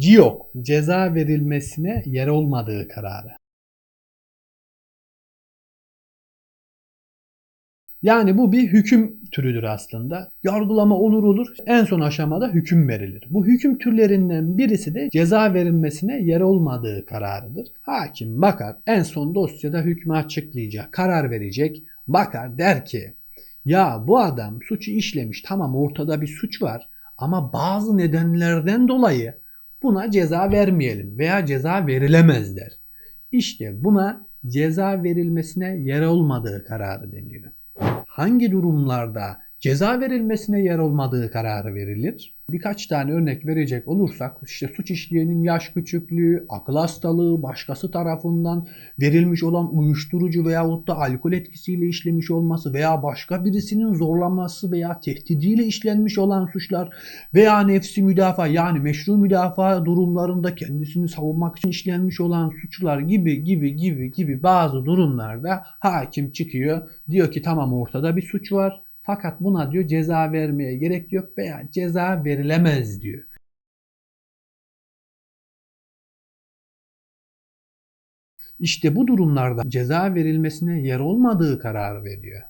CIOK ceza verilmesine yer olmadığı kararı. Yani bu bir hüküm türüdür aslında. Yargılama olur olur. En son aşamada hüküm verilir. Bu hüküm türlerinden birisi de ceza verilmesine yer olmadığı kararıdır. Hakim bakar en son dosyada hükmü açıklayacak, karar verecek. Bakar der ki ya bu adam suçu işlemiş tamam ortada bir suç var ama bazı nedenlerden dolayı buna ceza vermeyelim veya ceza verilemez der. İşte buna ceza verilmesine yer olmadığı kararı deniyor hangi durumlarda ceza verilmesine yer olmadığı kararı verilir? Birkaç tane örnek verecek olursak işte suç işleyenin yaş küçüklüğü, akıl hastalığı, başkası tarafından verilmiş olan uyuşturucu veyahut da alkol etkisiyle işlemiş olması veya başka birisinin zorlaması veya tehdidiyle işlenmiş olan suçlar veya nefsi müdafaa yani meşru müdafaa durumlarında kendisini savunmak için işlenmiş olan suçlar gibi gibi gibi gibi bazı durumlarda hakim çıkıyor diyor ki tamam ortada bir suç var fakat buna diyor ceza vermeye gerek yok veya ceza verilemez diyor. İşte bu durumlarda ceza verilmesine yer olmadığı kararı veriyor.